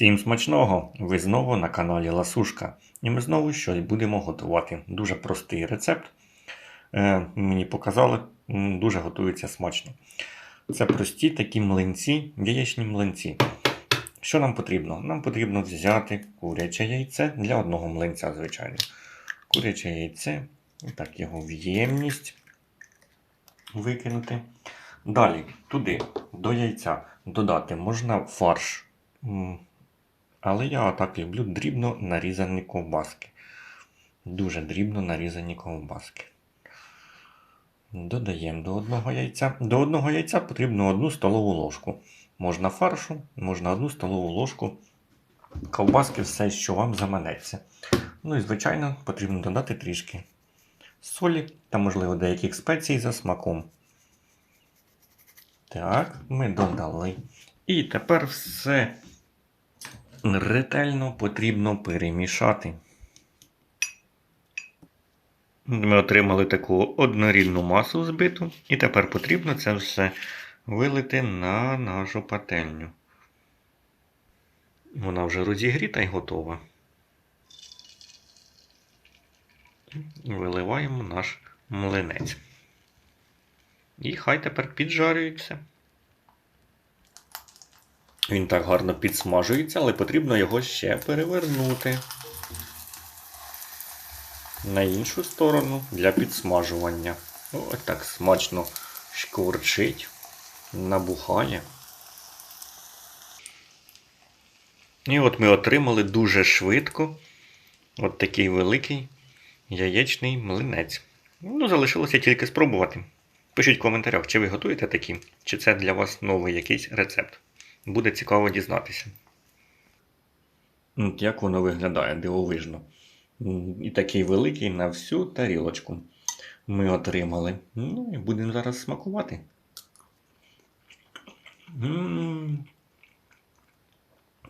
Всім смачного! Ви знову на каналі Ласушка. І ми знову щось будемо готувати. Дуже простий рецепт. Е, мені показали, дуже готується смачно. Це прості такі млинці, яєчні млинці. Що нам потрібно? Нам потрібно взяти куряче яйце для одного млинця, звичайно. Куряче яйце, так його в ємність викинути. Далі туди до яйця додати можна фарш. Але я так люблю дрібно нарізані ковбаски. Дуже дрібно нарізані ковбаски. Додаємо до одного яйця. До одного яйця потрібно одну столову ложку. Можна фаршу, можна одну столову ложку. Ковбаски все, що вам заманеться. Ну і, звичайно, потрібно додати трішки солі та, можливо, деяких спецій за смаком. Так, ми додали. І тепер все ретельно потрібно перемішати. Ми отримали таку однорідну масу збиту, і тепер потрібно це все вилити на нашу пательню. Вона вже розігріта і готова. Виливаємо наш млинець. І хай тепер піджарюється. Він так гарно підсмажується, але потрібно його ще перевернути на іншу сторону для підсмажування. Ось так смачно шкварчить, набухає. І от ми отримали дуже швидко от такий великий яєчний млинець. Ну, залишилося тільки спробувати. Пишіть в коментарях, чи ви готуєте такі, чи це для вас новий якийсь рецепт. Буде цікаво дізнатися. Як воно виглядає дивовижно. І такий великий на всю тарілочку ми отримали. Ну і будемо зараз смакувати. М,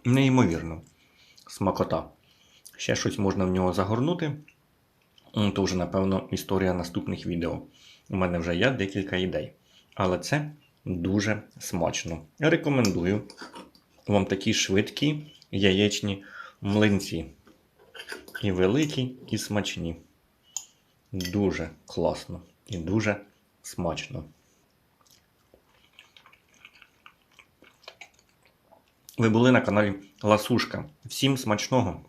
Неймовірно. Смакота. Ще щось можна в нього загорнути. М, То вже, напевно, історія наступних відео. У мене вже є декілька ідей. Але це дуже смачно. Рекомендую вам такі швидкі яєчні млинці. І великі, і смачні. Дуже класно і дуже смачно. Ви були на каналі Ласушка. Всім смачного!